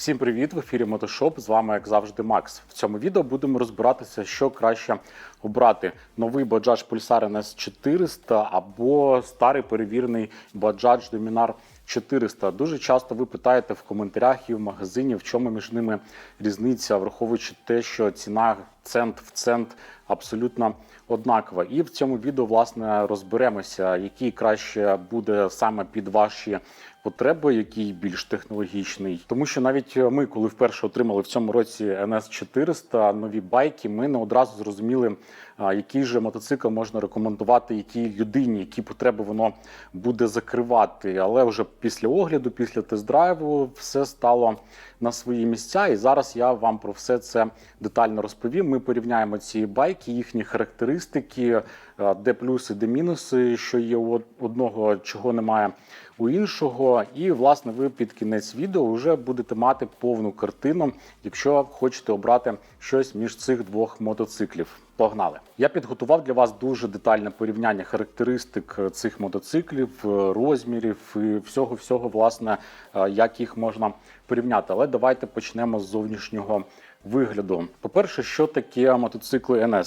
Всім привіт! В ефірі Мотошоп. З вами, як завжди, Макс. В цьому відео будемо розбиратися, що краще обрати: новий Bajaj Pulsar NS 400 або старий перевірений Bajaj Dominar 400. Дуже часто ви питаєте в коментарях і в магазині, в чому між ними різниця, враховуючи те, що ціна цент в цент абсолютно однакова. І в цьому відео власне розберемося, який краще буде саме під ваші потреби, який більш технологічний. Тому що навіть ми, коли вперше отримали в цьому році NS 400 нові байки, ми не одразу зрозуміли, який же мотоцикл можна рекомендувати якій людині, які потреби воно буде закривати. Але вже після огляду, після тест-драйву, все стало на свої місця. І зараз я вам про все це детально розповім. Ми порівняємо ці байки, їхні характеристики, е, де плюси, де мінуси, що є у одного, чого немає у іншого. І власне ви під кінець відео вже будете мати повну картину, якщо хочете обрати щось між цих двох мотоциклів. Погнали! Я підготував для вас дуже детальне порівняння характеристик е, цих мотоциклів, е, розмірів і всього, всього, власне, е, як їх можна порівняти. Але давайте почнемо з зовнішнього вигляду. По-перше, що таке мотоцикли? Е,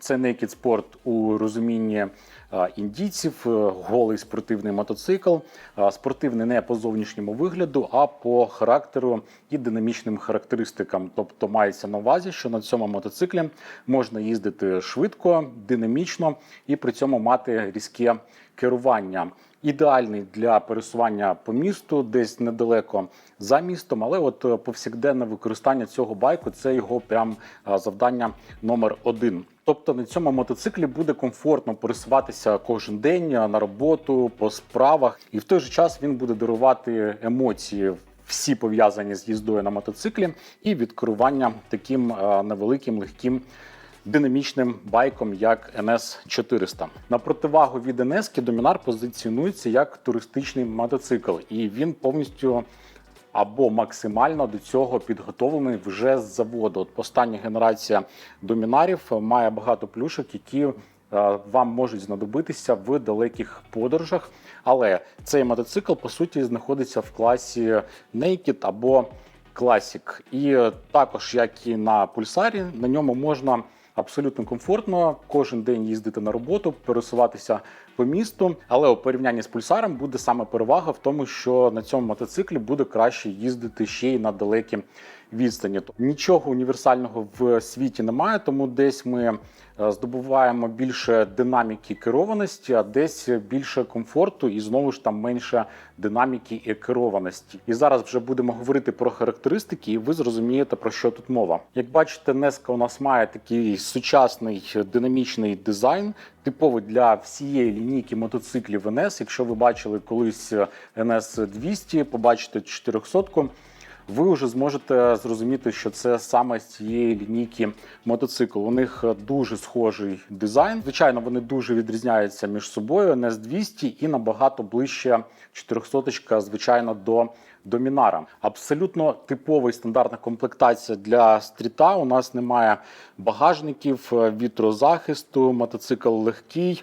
Це Naked Sport у розумінні індійців, е, голий спортивний мотоцикл. Е, Спортивний не по зовнішньому вигляду, а по характеру і динамічним характеристикам. Тобто мається на увазі, що на цьому мотоциклі можна їздити швидко, динамічно і при цьому мати різке керування. Ідеальний для пересування по місту, десь недалеко за містом, але от е, повсякденне використання цього байку це його прям е, завдання номер один. Тобто на цьому мотоциклі буде комфортно пересуватися кожен день на роботу, по справах, і в той же час він буде дарувати емоції. Всі пов'язані з їздою на мотоциклі і від керування таким невеликим легким динамічним байком, як NS 400. На противагу від NS Dominar позиціонується як туристичний мотоцикл, і він повністю або максимально до цього підготовлений вже з заводу. От остання генерація домінарів має багато плюшок, які е, вам можуть знадобитися в далеких подорожах. Але цей мотоцикл по суті знаходиться в класі Naked або Classic. І також, як і на пульсарі, на ньому можна абсолютно комфортно кожен день їздити на роботу, пересуватися по місту. Але у порівнянні з пульсаром буде саме перевага в тому, що на цьому мотоциклі буде краще їздити ще й на далекі відстані. Нічого універсального в світі немає, тому десь ми е, здобуваємо більше динаміки керованості, а десь більше комфорту і знову ж там менше динаміки і керованості. І зараз вже будемо говорити про характеристики, і ви зрозумієте про що тут мова. Як бачите, Неска у нас має такий сучасний динамічний дизайн. Типовий для всієї лінійки мотоциклів NS. Якщо ви бачили колись NS 200, побачите 400 ви вже зможете зрозуміти, що це саме з цієї лінійки мотоцикл. У них дуже схожий дизайн. Звичайно, вони дуже відрізняються між собою. NS 200 і набагато ближче 400 звичайно, до Домінара. Абсолютно типовий стандартна комплектація для стріта. У нас немає багажників, вітрозахисту, мотоцикл легкий,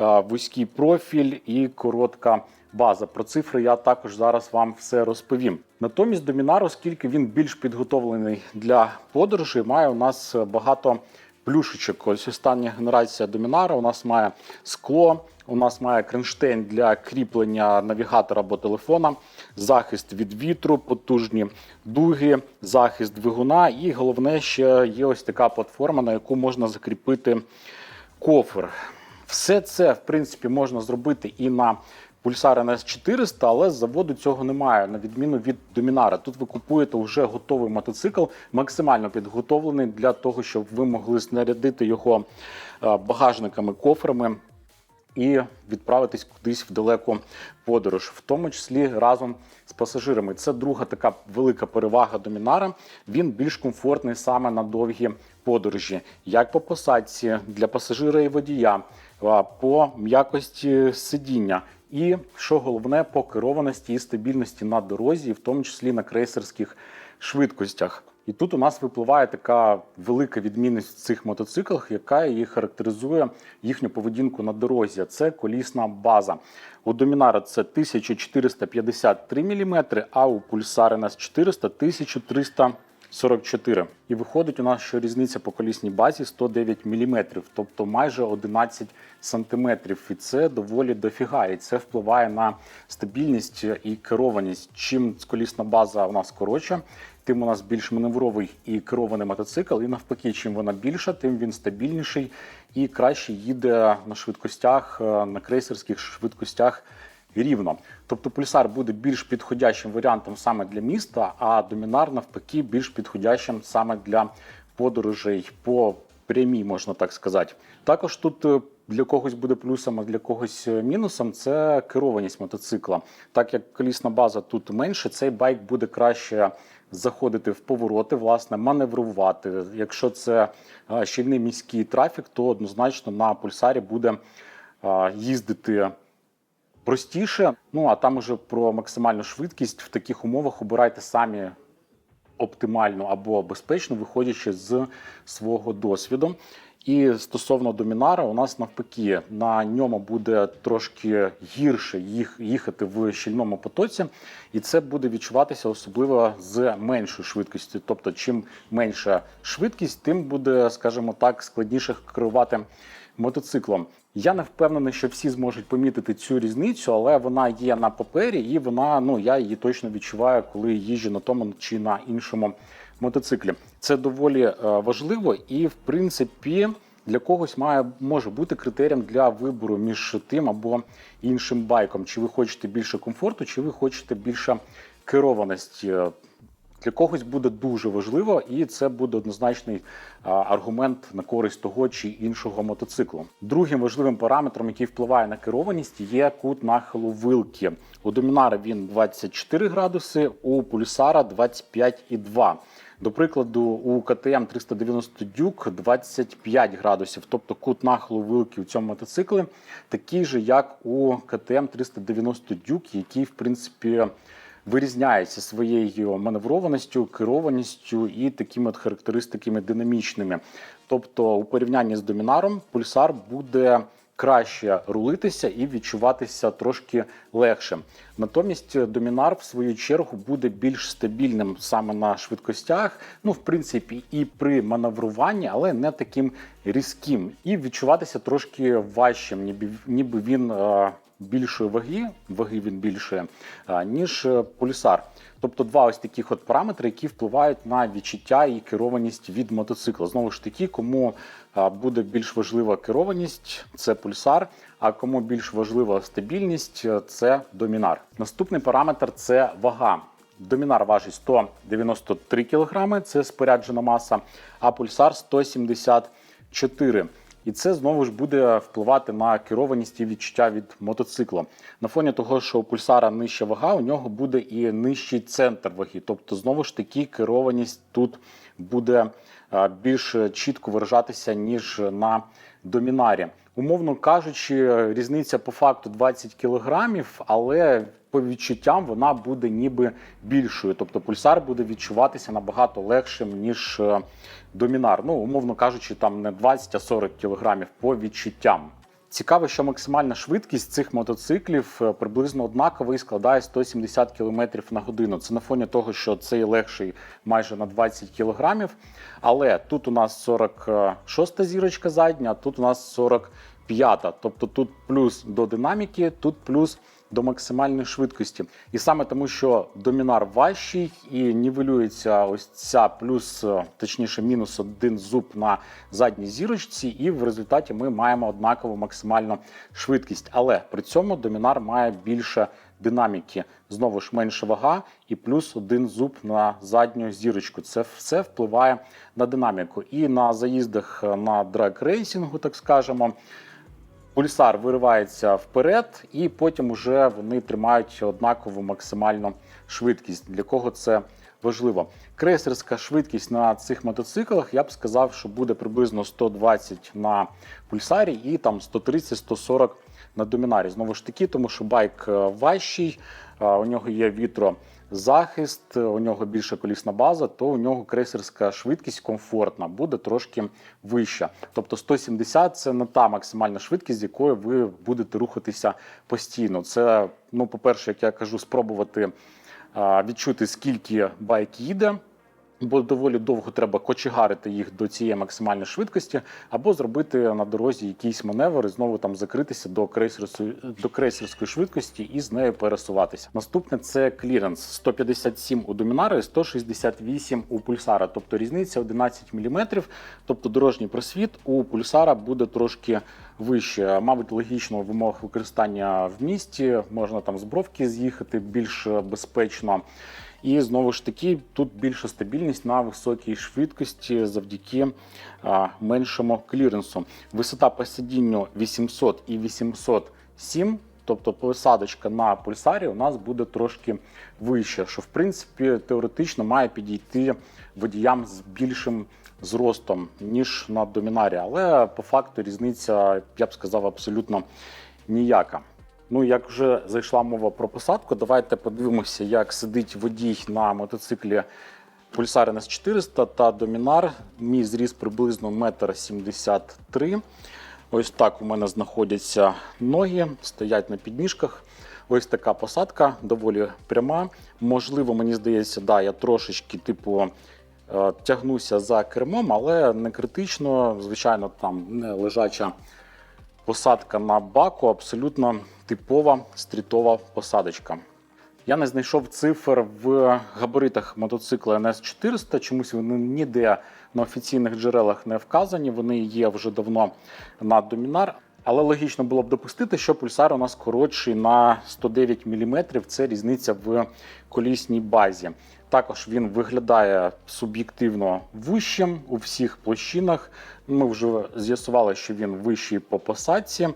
е, вузький профіль і коротка база. Про цифри я також зараз вам все розповім. Натомість Домінар, оскільки він більш підготовлений для подорожей, має у нас багато плюшечок. Ось остання генерація Домінара. У нас має скло, у нас має кронштейн для кріплення навігатора або телефона, захист від вітру, потужні дуги, захист двигуна. І головне, ще є ось така платформа, на яку можна закріпити кофр. Все це, в принципі, можна зробити і на Pulsar NS 400, але заводу цього немає, на відміну від Домінара. Тут ви купуєте вже готовий мотоцикл, максимально підготовлений для того, щоб ви могли снарядити його е, багажниками, кофрами і відправитись кудись в далеку подорож, в тому числі разом з пасажирами. Це друга така велика перевага Домінара. Він більш комфортний саме на довгі подорожі, як по посадці для пасажира і водія, по м'якості сидіння. І що головне, по керованості і стабільності на дорозі, в тому числі на крейсерських швидкостях. І тут у нас випливає така велика відмінність в цих мотоциклах, яка її характеризує їхню поведінку на дорозі. Це колісна база. У Домінара це 1453 мм, а у Pulsar NS 400 1300 44. І виходить у нас, що різниця по колісній базі 109 мм, тобто майже 11 см. І це доволі дофіга. І це впливає на стабільність і керованість. Чим колісна база у нас коротша, тим у нас більш маневровий і керований мотоцикл. І навпаки, чим вона більша, тим він стабільніший і краще їде на швидкостях, е, на крейсерських швидкостях рівно. Тобто пульсар буде більш підходящим варіантом саме для міста, а домінар навпаки більш підходящим саме для подорожей по прямій, можна так сказати. Також тут е, для когось буде плюсом, а для когось е, мінусом це керованість мотоцикла. Так як колісна база тут менше, цей байк буде краще заходити в повороти, власне, маневрувати. Якщо це е, щільний міський трафік, то однозначно на пульсарі буде їздити простіше. Ну а там уже про максимальну швидкість в таких умовах обирайте самі оптимальну або безпечну, виходячи з свого досвіду. І стосовно домінара, у нас навпаки на ньому буде трошки гірше їх їхати в щільному потоці, і це буде відчуватися особливо з меншою швидкістю. Тобто, чим менша швидкість, тим буде, скажімо так, складніше керувати мотоциклом. Я не впевнений, що всі зможуть помітити цю різницю, але вона є на папері, і вона ну я її точно відчуваю, коли їжджу на тому чи на іншому мотоциклі. Це доволі е, важливо, і в принципі для когось має може бути критерієм для вибору між тим або іншим байком. Чи ви хочете більше комфорту, чи ви хочете більше керованості. Для когось буде дуже важливо, і це буде однозначний аргумент на користь того чи іншого мотоциклу. Другим важливим параметром, який впливає на керованість, є кут нахилу вилки. У домінара він 24 градуси, у пульсара 25,2. До прикладу, у КТМ 390 дюк 25 градусів, тобто кут нахилу вилки у цьому мотоциклі такий же, як у КТМ 390 дюк, який в принципі вирізняється своєю маневрованістю, керованістю і такими от характеристиками динамічними. Тобто, у порівнянні з домінаром, пульсар буде краще рулитися і відчуватися трошки легше. Натомість домінар, в свою чергу, буде більш стабільним саме на швидкостях, ну в принципі, і при маневруванні, але не таким різким, і відчуватися трошки важчим, ніби він. Більшої ваги, ваги він більше, ніж е, пульсар. Тобто два ось таких от параметри, які впливають на відчуття і керованість від мотоцикла. Знову ж таки, кому буде більш важлива керованість, це пульсар. А кому більш важлива стабільність, це домінар. Наступний параметр це вага. Домінар важить 193 кг, це споряджена маса, а пульсар 174 і це знову ж буде впливати на керованість і відчуття від мотоцикла. На фоні того, що у пульсара нижча вага, у нього буде і нижчий центр ваги. Тобто, знову ж таки, керованість тут буде е, більш чітко виражатися, ніж на домінарі. Умовно кажучи, різниця по факту 20 кілограмів, але по відчуттям вона буде ніби більшою. Тобто пульсар буде відчуватися набагато легшим, ніж е, домінар. Ну, умовно кажучи, там не 20, а 40 кілограмів по відчуттям. Цікаво, що максимальна швидкість цих мотоциклів е, приблизно однакова і складає 170 км на годину. Це на фоні того, що цей легший майже на 20 кг. Але тут у нас 46 зірочка задня, тут у нас 45. Тобто тут плюс до динаміки, тут плюс до максимальної швидкості. І саме тому, що домінар важчий і нівелюється ось ця плюс, е, точніше, мінус один зуб на задній зірочці, і в результаті ми маємо однакову максимальну швидкість. Але при цьому домінар має більше динаміки. Знову ж менша вага і плюс один зуб на задню зірочку. Це все впливає на динаміку. І на заїздах е, на драг-рейсингу, так скажемо. Пульсар виривається вперед, і потім уже вони тримають однакову максимальну швидкість. Для кого це важливо? Крейсерська швидкість на цих мотоциклах, я б сказав, що буде приблизно 120 на пульсарі і там 130-140 на домінарі. Знову ж таки, тому що байк е, важчий, е, у нього є вітро. Захист, у нього більша колісна база, то у нього крейсерська швидкість комфортна, буде трошки вища. Тобто 170 це не та максимальна швидкість, з якою ви будете рухатися постійно. Це, ну, по-перше, як я кажу, спробувати відчути, скільки байк їде. Бо доволі довго треба кочегарити їх до цієї максимальної швидкості, або зробити на дорозі якийсь маневр і знову там закритися до крейсерської, до крейсерської швидкості і з нею пересуватися. Наступне це кліренс 157 у домінари, і 168 у пульсара, тобто різниця 11 мм. Тобто дорожній просвіт у пульсара буде трошки вище. Мабуть, логічно в використання в місті можна там з бровки з'їхати більш безпечно. І знову ж таки, тут більша стабільність на високій швидкості завдяки а, меншому кліренсу. Висота по сидінню 800 і 807, тобто посадочка на пульсарі у нас буде трошки вища, що в принципі теоретично має підійти водіям з більшим зростом, ніж на домінарі. Але по факту різниця, я б сказав, абсолютно ніяка. Ну, як вже зайшла мова про посадку, давайте подивимося, як сидить водій на мотоциклі Pulsar ns 400 та Dominar. Мій зріс приблизно 1,73 м. Ось так у мене знаходяться ноги, стоять на підніжках. Ось така посадка, доволі пряма. Можливо, мені здається, да, я трошечки, типу, е, тягнуся за кермом, але не критично. Звичайно, там не лежача посадка на баку абсолютно типова стрітова посадочка. Я не знайшов цифр в габаритах мотоцикла NS400, чомусь вони ніде на офіційних джерелах не вказані. Вони є вже давно на домінар. Але логічно було б допустити, що пульсар у нас коротший на 109 мм. Це різниця в колісній базі. Також він виглядає суб'єктивно вищим у всіх площинах. Ми вже з'ясували, що він вищий по посадці.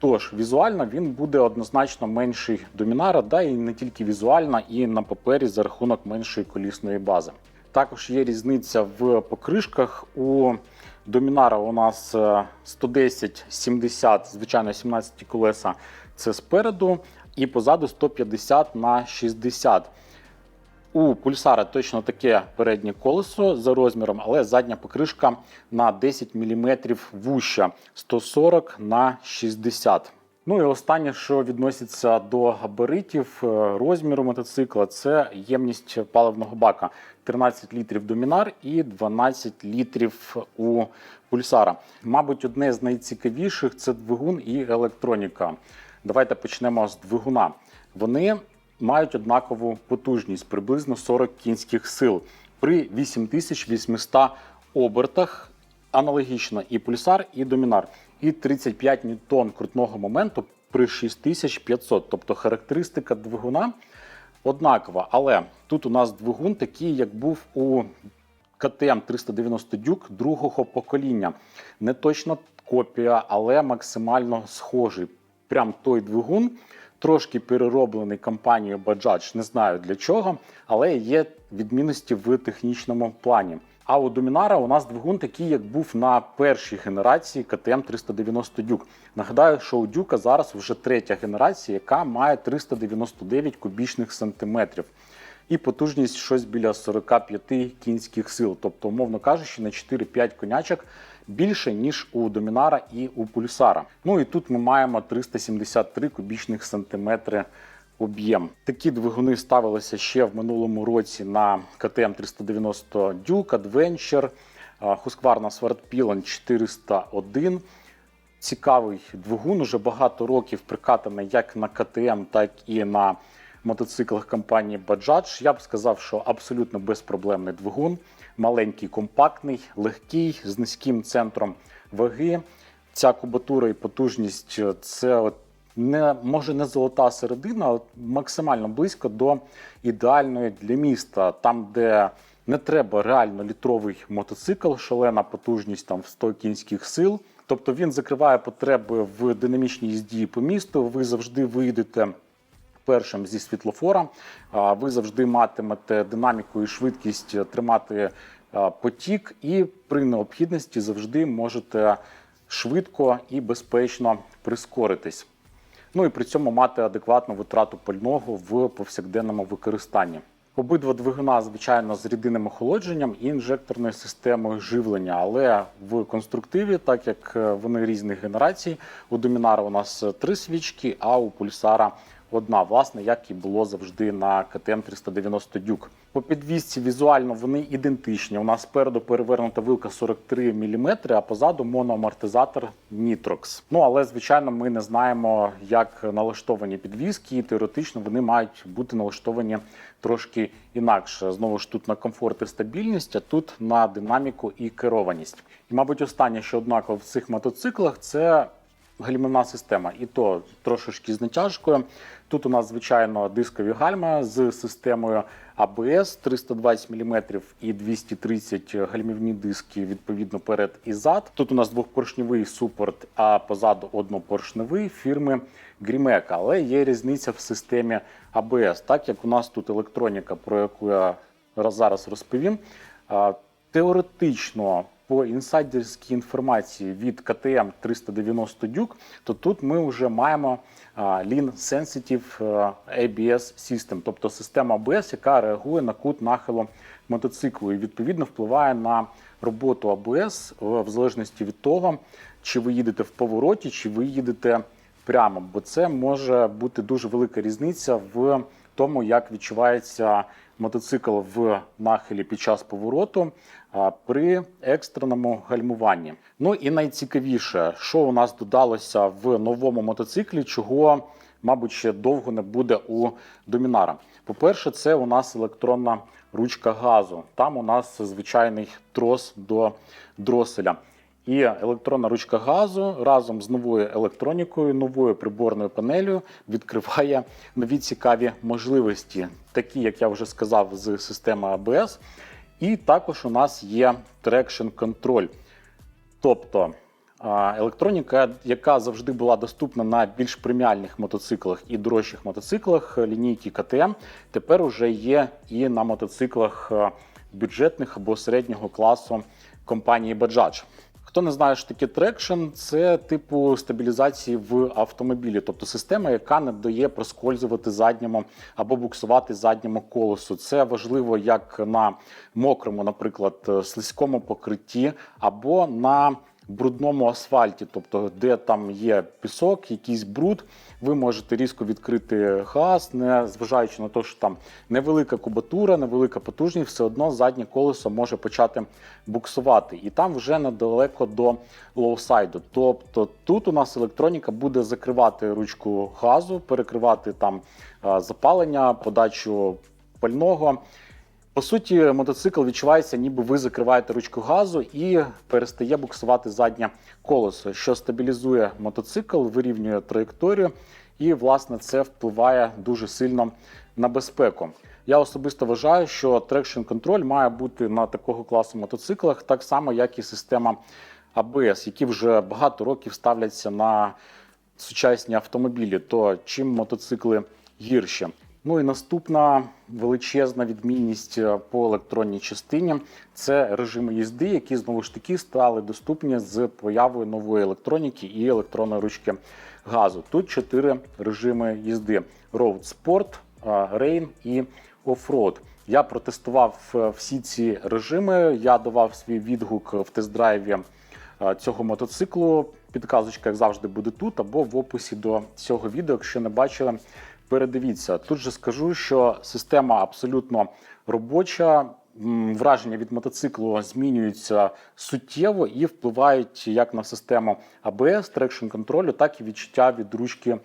Тож візуально він буде однозначно менший домінара, да і не тільки візуально, і на папері за рахунок меншої колісної бази. Також є різниця в покришках. У домінара у нас 110-70, звичайно, 17 колеса це спереду, і позаду 150 на 60. У пульсара точно таке переднє колесо за розміром, але задня покришка на 10 мм вуща 140 на 60. Ну і останнє, що відноситься до габаритів е, розміру мотоцикла, це ємність паливного бака 13 літрів домінар і 12 літрів у пульсара. Мабуть, одне з найцікавіших це двигун і електроніка. Давайте почнемо з двигуна. Вони мають однакову потужність приблизно 40 кінських сил при 8800 обертах. Аналогічно і пульсар, і домінар, і 35 ньютон крутного моменту при 6500. Тобто характеристика двигуна однакова. Але тут у нас двигун такий, як був у КТМ 390 дюк другого покоління. Не точно копія, але максимально схожий. Прям той двигун трошки перероблений компанією Bajaj, не знаю для чого, але є відмінності в технічному плані. А у Домінара у нас двигун такий, як був на першій генерації КТМ 390 Дюк. Нагадаю, що у Дюка зараз вже третя генерація, яка має 399 кубічних сантиметрів. І потужність щось біля 45 кінських сил. Тобто, умовно кажучи, на 4-5 конячок більше, ніж у Домінара і у Пульсара. Ну і тут ми маємо 373 кубічних сантиметри об'єм. Такі двигуни ставилися ще в минулому році на КТМ 390 Duke, Adventure, Husqvarna Swordpilon 401. Цікавий двигун, уже багато років прикатаний як на КТМ, так і на мотоциклах компанії Bajaj. Я б сказав, що абсолютно безпроблемний двигун, маленький, компактний, легкий, з низьким центром ваги. Ця кубатура і потужність це от не може не золота середина, а максимально близько до ідеальної для міста, там, де не треба реально літровий мотоцикл, шалена потужність там в 100 кінських сил. Тобто він закриває потреби в динамічній їзді по місту. Ви завжди вийдете першим зі світлофора. Ви завжди матимете динаміку і швидкість тримати потік, і при необхідності завжди можете швидко і безпечно прискоритись. Ну і при цьому мати адекватну витрату пального в повсякденному використанні. Обидва двигуна, звичайно, з рідинним охолодженням і інжекторною системою живлення, але в конструктиві, так як е, вони різних генерацій, у Домінара у нас три свічки, а у Пульсара одна, власне, як і було завжди на КТМ 390 Дюк. По підвісці візуально вони ідентичні. У нас спереду перевернута вилка 43 мм, а позаду моноамортизатор Nitrox. Ну але звичайно, ми не знаємо, як налаштовані підвіски, і теоретично вони мають бути налаштовані трошки інакше. Знову ж тут на комфорт і стабільність, а тут на динаміку і керованість. І, мабуть, останнє, що однаково в цих мотоциклах, це гальмівна система, і то трошечки з натяжкою. Тут у нас, звичайно, дискові гальма з системою ABS 320 мм і 230 гальмівні диски, відповідно, перед і зад. Тут у нас двохпоршневий супорт, а позаду однопоршневий фірми Grimeca. Але є різниця в системі ABS, так як у нас тут електроніка, про яку я зараз розповім. Теоретично по інсайдерській інформації від КТМ 390 Duke, то тут ми вже маємо Lean Sensitive е, ABS System, тобто система ABS, яка реагує на кут нахилу мотоциклу і відповідно впливає на роботу е, в залежності від того, чи ви їдете в повороті, чи ви їдете прямо, бо це може бути дуже велика різниця в тому, як відчувається мотоцикл в нахилі під час повороту при екстреному гальмуванні. Ну і найцікавіше, що у нас додалося в новому мотоциклі, чого, мабуть, ще довго не буде у Домінара. По-перше, це у нас електронна ручка газу. Там у нас звичайний трос до дроселя. І електронна ручка газу разом з новою електронікою, новою приборною панелью відкриває нові цікаві можливості, такі, як я вже сказав, з системи ABS. І також у нас є трекшн контроль. Тобто електроніка, яка завжди була доступна на більш преміальних мотоциклах і дорожчих мотоциклах лінійки КТМ, тепер уже є і на мотоциклах е, бюджетних або середнього класу компанії Bajaj. Хто не знає, що таке трекшн, це типу стабілізації в автомобілі, тобто система, яка не дає проскользувати задньому або буксувати задньому колесу. Це важливо як на мокрому, наприклад, слизькому покритті, або на брудному асфальті, тобто де там є пісок, якийсь бруд, ви можете різко відкрити газ, не зважаючи на те, що там невелика кубатура, невелика потужність, все одно заднє колесо може почати буксувати. І там вже недалеко до лоусайду. Тобто тут у нас електроніка буде закривати ручку газу, перекривати там е, запалення, подачу пального. По суті, мотоцикл відчувається, ніби ви закриваєте ручку газу і перестає буксувати заднє колесо, що стабілізує мотоцикл, вирівнює траєкторію, і, власне, це впливає дуже сильно на безпеку. Я особисто вважаю, що трекшн контроль має бути на такого класу мотоциклах, так само, як і система ABS, які вже багато років ставляться на сучасні автомобілі. То чим мотоцикли гірші? Ну і наступна величезна відмінність е, по електронній частині це режими їзди, які знову ж таки стали доступні з появою нової електроніки і електронної ручки газу. Тут чотири режими їзди: Road Sport, е, Rain і Off-Road. Я протестував е, всі ці режими. Я давав свій відгук в тест-драйві цього мотоциклу. Підказочка, як завжди, буде тут або в описі до цього відео. Якщо не бачили, передивіться. Тут же скажу, що система абсолютно робоча. Враження від мотоциклу змінюються суттєво і впливають як на систему ABS, трекшн контролю, так і відчуття від ручки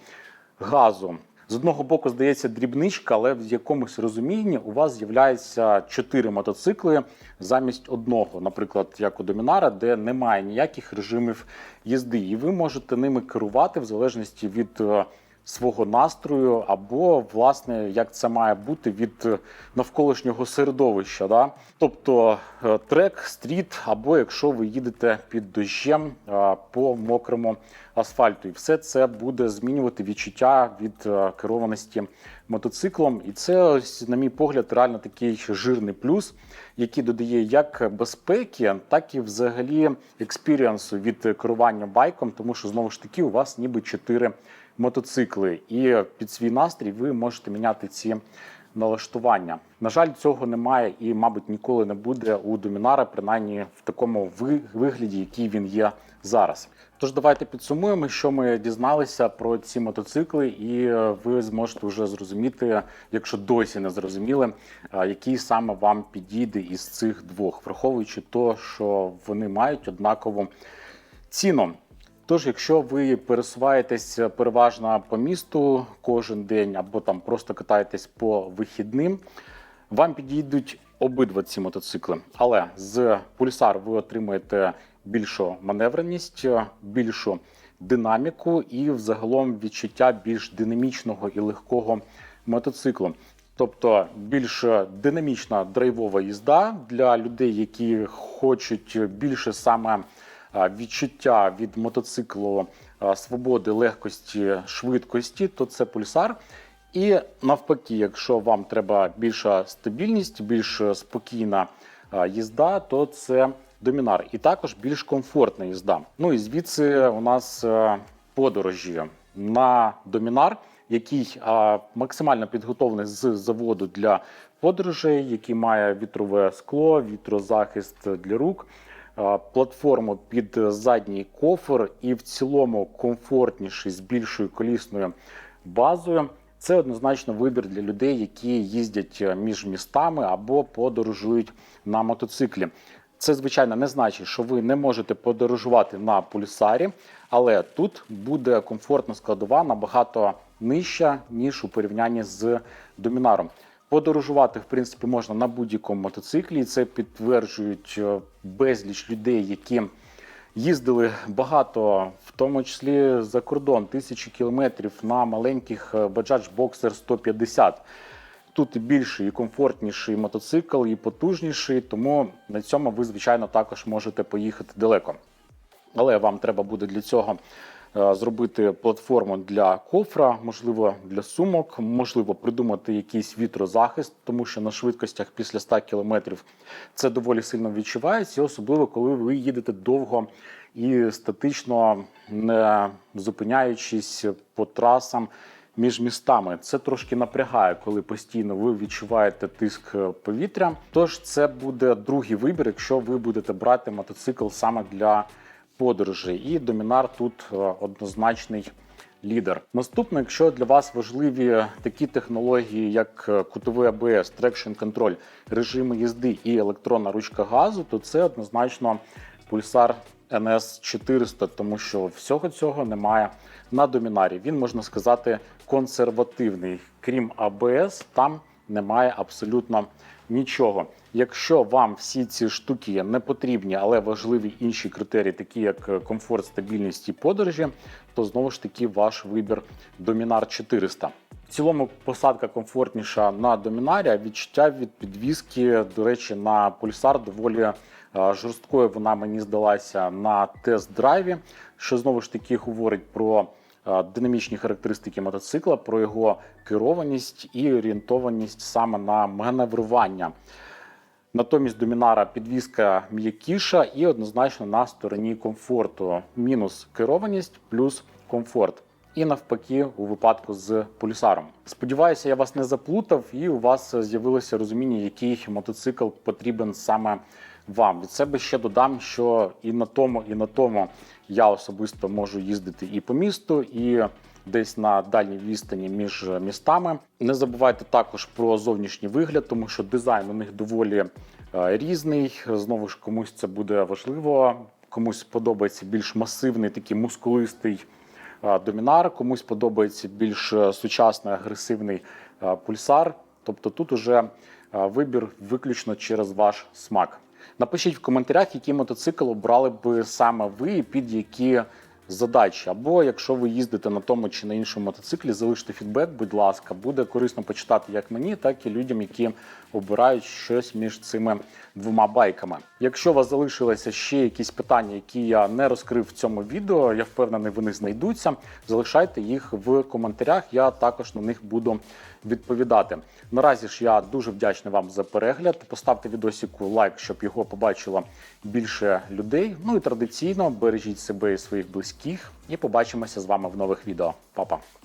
газу. З одного боку, здається, дрібничка, але в якомусь розумінні у вас з'являється чотири мотоцикли замість одного, наприклад, як у Домінара, де немає ніяких режимів їзди, і ви можете ними керувати в залежності від е, свого настрою, або, власне, як це має бути від е, навколишнього середовища. Да? Тобто е, трек, стріт, або якщо ви їдете під дощем е, по мокрому асфальту. І все це буде змінювати відчуття від керованості мотоциклом. І це, ось, на мій погляд, реально такий жирний плюс, який додає як безпеки, так і взагалі експіріансу від керування байком, тому що знову ж таки у вас ніби чотири мотоцикли, і під свій настрій ви можете міняти ці налаштування. На жаль, цього немає і, мабуть, ніколи не буде у Домінара, принаймні в такому вигляді, який він є зараз. Тож давайте підсумуємо, що ми дізналися про ці мотоцикли, і е, ви зможете вже зрозуміти, якщо досі не зрозуміли, е, який саме вам підійде із цих двох, враховуючи то, що вони мають однакову ціну. Тож, якщо ви пересуваєтесь переважно по місту кожен день або там просто катаєтесь по вихідним, вам підійдуть обидва ці мотоцикли. Але з Pulsar ви отримаєте більшу маневреність, більшу динаміку і взагалом відчуття більш динамічного і легкого мотоциклу. Тобто більш динамічна драйвова їзда для людей, які хочуть більше саме відчуття від мотоциклу свободи, легкості, швидкості, то це пульсар. І навпаки, якщо вам треба більша стабільність, більш спокійна їзда, то це домінар. І також більш комфортна їзда. Ну і звідси у нас е, подорожі на домінар, який максимально підготовлений з заводу для подорожей, який має вітрове скло, вітрозахист для рук. А, Платформу під задній кофр і в цілому комфортніший з більшою колісною базою. Це однозначно вибір для людей, які їздять е, між містами або подорожують на мотоциклі. Це, звичайно, не значить, що ви не можете подорожувати на пульсарі, але тут буде комфортна складова набагато нижча, ніж у порівнянні з домінаром. Подорожувати, в принципі, можна на будь-якому мотоциклі. Це підтверджують е, безліч людей, які їздили багато, в тому числі за кордон, тисячі кілометрів на маленьких е, Bajaj Boxer 150. Тут і більший, і комфортніший мотоцикл, і потужніший, тому на цьому ви, звичайно, також можете поїхати далеко. Але вам треба буде для цього зробити платформу для кофра, можливо, для сумок, можливо, придумати якийсь вітрозахист, тому що на швидкостях після 100 км це доволі сильно відчувається, особливо коли ви їдете довго і статично не зупиняючись по трасам між містами. Це трошки напрягає, коли постійно ви відчуваєте тиск е, повітря. Тож це буде другий вибір, якщо ви будете брати мотоцикл саме для подорожей. І домінар тут е, однозначний. Лідер. Наступне, якщо для вас важливі такі технології, як е, кутовий АБС, трекшн контроль, режими їзди і електронна ручка газу, то це однозначно пульсар NS 400, тому що всього цього немає на домінарі. Він можна сказати консервативний. Крім АБС, там немає абсолютно нічого. Якщо вам всі ці штуки не потрібні, але важливі інші критерії, такі як комфорт, стабільність і подорожі, то знову ж таки ваш вибір Домінар 400. В цілому посадка комфортніша на домінарі, а відчуття від підвіски, до речі, на пульсар доволі е, жорсткою вона мені здалася на тест-драйві, що знову ж таки говорить про е, динамічні характеристики мотоцикла, про його керованість і орієнтованість саме на маневрування. Натомість домінара підвізка м'якіша і однозначно на стороні комфорту. Мінус керованість плюс комфорт. І навпаки, у випадку з пульсаром. Сподіваюся, я вас не заплутав, і у вас з'явилося розуміння, який мотоцикл потрібен саме вам. Від себе ще додам, що і на тому, і на тому я особисто можу їздити і по місту, і десь на дальній відстані між містами. Не забувайте також про зовнішній вигляд, тому що дизайн у них доволі е, різний. Знову ж комусь це буде важливо, комусь подобається більш масивний, такий мускулистий е, домінар, комусь подобається більш е, сучасний агресивний пульсар. Тобто тут уже вибір виключно через ваш смак. Напишіть в коментарях, який мотоцикл обрали б саме ви і під які задачі. Або якщо ви їздите на тому чи на іншому мотоциклі, залиште фідбек, будь ласка, буде корисно почитати як мені, так і людям, які обирають щось між цими двома байками. Якщо у вас залишилися ще якісь питання, які я не розкрив в цьому відео, я впевнений, вони знайдуться. Залишайте їх в коментарях. Я також на них буду відповідати. Наразі ж я дуже вдячний вам за перегляд. Поставте відосику лайк, щоб його побачило більше людей. Ну і традиційно бережіть себе і своїх близьких. І побачимося з вами в нових відео. Па-па!